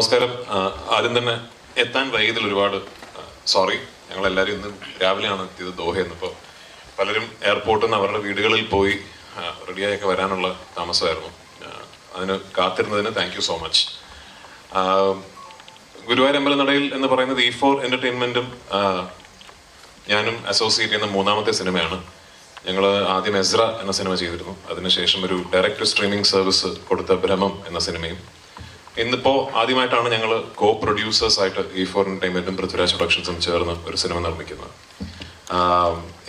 നമസ്കാരം. ആദ്യം തന്നെ എത്താൻ വൈകിയതിൽ ഒരുപാട് സോറി ഞങ്ങൾ എല്ലാവരും ഇന്ന് രാവിലെയാണ് എത്തിയത് ദോഹ നിന്ന്. ഇപ്പോൾ പലരും എയർപോർട്ടിൽ നിന്ന് അവരുടെ വീടുകളിൽ പോയി റെഡിയായൊക്കെ വരാനുള്ള താമസമായിരുന്നു. അതിന് കാത്തിരുന്നതിന് thank you so much Guruvayoor Ambalanadayil എന്ന് പറയുന്നത് ഇ ഫോർ എന്റർടൈൻമെന്റും ഞാനും അസോസിയേറ്റ് ചെയ്യുന്ന മൂന്നാമത്തെ സിനിമയാണ്. ഞങ്ങൾ ആദ്യം എസ്ര എന്ന സിനിമ ചെയ്തിരുന്നു. അതിനുശേഷം ഒരു ഡയറക്റ്റ് സ്ട്രീമിംഗ് സർവീസ് കൊടുത്ത ഭ്രമം എന്ന സിനിമയും ഇന്നിപ്പോ ആദ്യമായിട്ടാണ് ഞങ്ങൾ കോ പ്രൊഡ്യൂസേഴ്സ് ആയിട്ട് ഈ ഫോർ എന്റർടൈൻമെന്റും പൃഥ്വിരാജ് പ്രൊഡക്ഷൻസും ചേർന്ന് ഒരു സിനിമ നിർമ്മിക്കുന്നത്.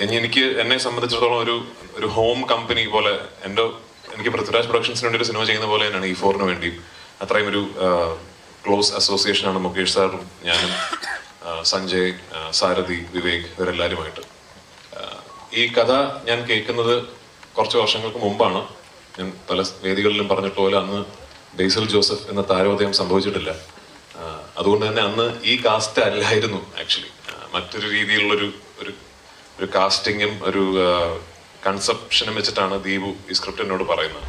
ഇനി എനിക്ക് എന്നെ സംബന്ധിച്ചിടത്തോളം ഒരു ഒരു ഹോം കമ്പനി പോലെ എന്റെ എനിക്ക് പൃഥ്വിരാജ് പ്രൊഡക്ഷൻസിന് വേണ്ടി ഒരു സിനിമ ചെയ്യുന്ന പോലെ തന്നെയാണ് ഈ ഫോറിന് വേണ്ടിയും. അത്രയും ഒരു ക്ലോസ് അസോസിയേഷനാണ് മുകേഷ് സാറും ഞാനും സഞ്ജയ് സാരഥി വിവേക് ഇവരെല്ലാവരുമായിട്ട് ഈ കഥ ഞാൻ കേൾക്കുന്നത് കുറച്ച് വർഷങ്ങൾക്ക് മുമ്പാണ്. ഞാൻ പല വേദികളിലും പറഞ്ഞിട്ടുപോലെ അന്ന് ബേസിൽ ജോസഫ് എന്ന താരോദയം സംഭവിച്ചിട്ടില്ല. അതുകൊണ്ട് തന്നെ അന്ന് ഈ കാസ്റ്റ് അല്ലായിരുന്നു ആക്ച്വലി മറ്റൊരു രീതിയിലുള്ളൊരു ഒരു ഒരു കാസ്റ്റിങ്ങും ഒരു കൺസെപ്ഷനും വെച്ചിട്ടാണ് ദീപു ഈ സ്ക്രിപ്റ്റ് എന്നോട് പറയുന്നത്.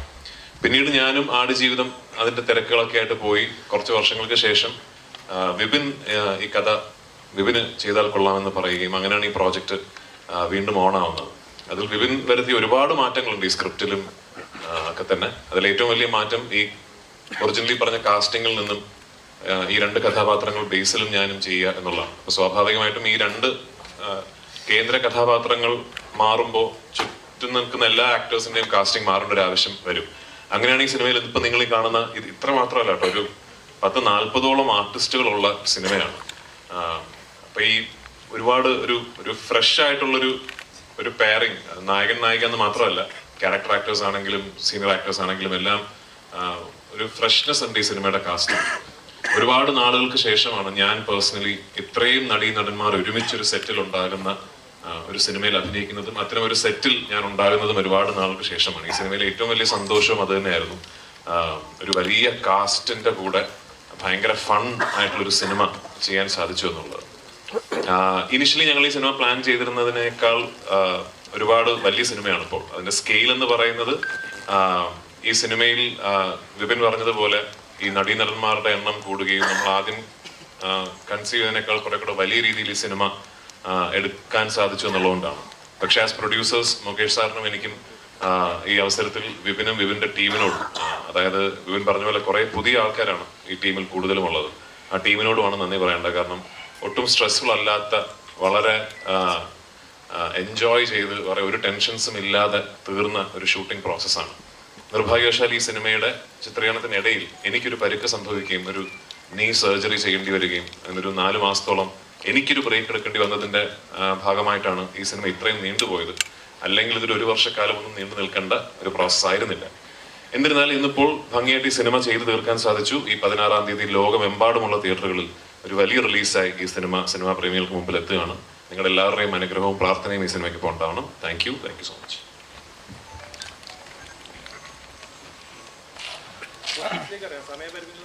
പിന്നീട് ഞാനും ആടുജീവിതം അതിന്റെ തിരക്കുകളൊക്കെ ആയിട്ട് പോയി. കുറച്ച് വർഷങ്ങൾക്ക് ശേഷം വിപിൻ ഈ കഥ വിപിന് ചെയ്താൽ കൊള്ളാമെന്ന് പറയുകയും അങ്ങനെയാണ് ഈ പ്രോജക്റ്റ് വീണ്ടും ഓൺ ആവുന്നത്. അതിൽ വിപിൻ വരുത്തിയ ഒരുപാട് മാറ്റങ്ങളുണ്ട് ഈ സ്ക്രിപ്റ്റിലും ഒക്കെ തന്നെ. അതിൽ ഏറ്റവും വലിയ മാറ്റം ഈ ഒറിജിനലി പറഞ്ഞ കാസ്റ്റിംഗിൽ നിന്നും ഈ രണ്ട് കഥാപാത്രങ്ങൾ ബേസിലും ഞാനും ചെയ്യുക എന്നുള്ളതാണ്. അപ്പൊ സ്വാഭാവികമായിട്ടും ഈ രണ്ട് കേന്ദ്ര കഥാപാത്രങ്ങൾ മാറുമ്പോൾ ചുറ്റും നിൽക്കുന്ന എല്ലാ ആക്ടേഴ്സിന്റെയും കാസ്റ്റിംഗ് മാറേണ്ട ഒരു ആവശ്യം വരും. അങ്ങനെയാണ് ഈ സിനിമയിൽ ഇപ്പൊ നിങ്ങൾ ഈ കാണുന്ന ഇത് ഇത്ര മാത്രമല്ല കേട്ടോ ഒരു പത്ത് നാൽപ്പതോളം ആർട്ടിസ്റ്റുകളുള്ള സിനിമയാണ്. അപ്പൊ ഈ ഒരുപാട് ഒരു ഒരു ഫ്രഷ് ആയിട്ടുള്ളൊരു ഒരു പെയറിങ് നായകൻ നായിക എന്ന് മാത്രമല്ല ക്യാരക്ടർ ആക്ടേഴ്സ് ആണെങ്കിലും സീനിയർ ആക്ടേഴ്സ് ആണെങ്കിലും എല്ലാം ഒരു ഫ്രഷ്നെസ് ഉണ്ട് ഈ സിനിമയുടെ കാസ്റ്റിംഗ് ഒരുപാട് നാളുകൾക്ക് ശേഷമാണ് ഞാൻ പേഴ്സണലി ഇത്രയും നടീ നടന്മാർ ഒരുമിച്ചൊരു സെറ്റിൽ ഉണ്ടാകുന്ന ഒരു സിനിമയിൽ അഭിനയിക്കുന്നതും അത്തരം ഒരു സെറ്റിൽ ഞാൻ ഉണ്ടാകുന്നതും ഒരുപാട് നാളുകൾക്ക് ശേഷമാണ്. ഈ സിനിമയിലെ ഏറ്റവും വലിയ സന്തോഷവും അത് തന്നെയായിരുന്നു. ഒരു വലിയ കാസ്റ്റിന്റെ കൂടെ ഭയങ്കര ഫൺ ആയിട്ടുള്ള ഒരു സിനിമ ചെയ്യാൻ സാധിച്ചു എന്നുള്ളത്. ഇനിഷ്യലി ഞങ്ങൾ ഈ സിനിമ പ്ലാൻ ചെയ്തിരുന്നതിനേക്കാൾ ഒരുപാട് വലിയ സിനിമയാണ് ഇപ്പോൾ. അതിന്റെ സ്കെയിൽ എന്ന് പറയുന്നത് ഈ സിനിമയിൽ വിപിൻ പറഞ്ഞതുപോലെ ഈ നടീനടന്മാരുടെ എണ്ണം കൂടുകയും നമ്മൾ ആദ്യം കൺസീവ് ചെയ്തതിനേക്കാൾ കുറെ കൂടെ വലിയ രീതിയിൽ ഈ സിനിമ എടുക്കാൻ സാധിച്ചു എന്നുള്ളതുകൊണ്ടാണ്. പക്ഷെ ആസ് പ്രൊഡ്യൂസേഴ്സ് മുകേഷ് സാറിനും എനിക്കും ഈ അവസരത്തിൽ വിപിനും വിപിന്റെ ടീമിനോട് അതായത് വിപിൻ പറഞ്ഞ പോലെ കുറെ പുതിയ ആൾക്കാരാണ് ഈ ടീമിൽ കൂടുതലും ഉള്ളത് ആ ടീമിനോടുമാണ് നന്ദി പറയേണ്ടത്. കാരണം ഒട്ടും സ്ട്രെസ്ഫുൾ അല്ലാത്ത വളരെ എൻജോയ് ചെയ്ത് വേറെ ഒരു ടെൻഷൻസും ഇല്ലാതെ തീർന്ന ഒരു ഷൂട്ടിംഗ് പ്രോസസ്സാണ് നിർഭാഗ്യവശാൽ ഈ സിനിമയുടെ ചിത്രീകരണത്തിനിടയിൽ എനിക്കൊരു പരുക്ക് സംഭവിക്കുകയും ഒരു നീ സർജറി ചെയ്യേണ്ടി വരികയും അങ്ങനൊരു നാല് മാസത്തോളം എനിക്കൊരു ബ്രേക്ക് എടുക്കേണ്ടി വന്നതിന്റെ ഭാഗമായിട്ടാണ് ഈ സിനിമ ഇത്രയും നീണ്ടുപോയത്. അല്ലെങ്കിൽ ഇതൊരു ഒരു വർഷക്കാലം ഒന്നും നീണ്ടു നിൽക്കേണ്ട ഒരു പ്രോസസ് ആയിരുന്നില്ല. എന്നിരുന്നാലും ഇന്നിപ്പോൾ ഭംഗിയായിട്ട് ഈ സിനിമ ചെയ്തു തീർക്കാൻ സാധിച്ചു. ഈ പതിനാറാം തീയതി ലോകമെമ്പാടുമുള്ള തിയേറ്ററുകളിൽ ഒരു വലിയ റിലീസായി ഈ സിനിമ സിനിമാ പ്രേമികൾക്ക് മുമ്പിൽ എത്തുകയാണ്. നിങ്ങളുടെ എല്ലാവരുടെയും അനുഗ്രഹവും പ്രാർത്ഥനയും ഈ സിനിമയ്ക്ക് പോകേണ്ടതാണ് thank you thank you so much സമയപരിധി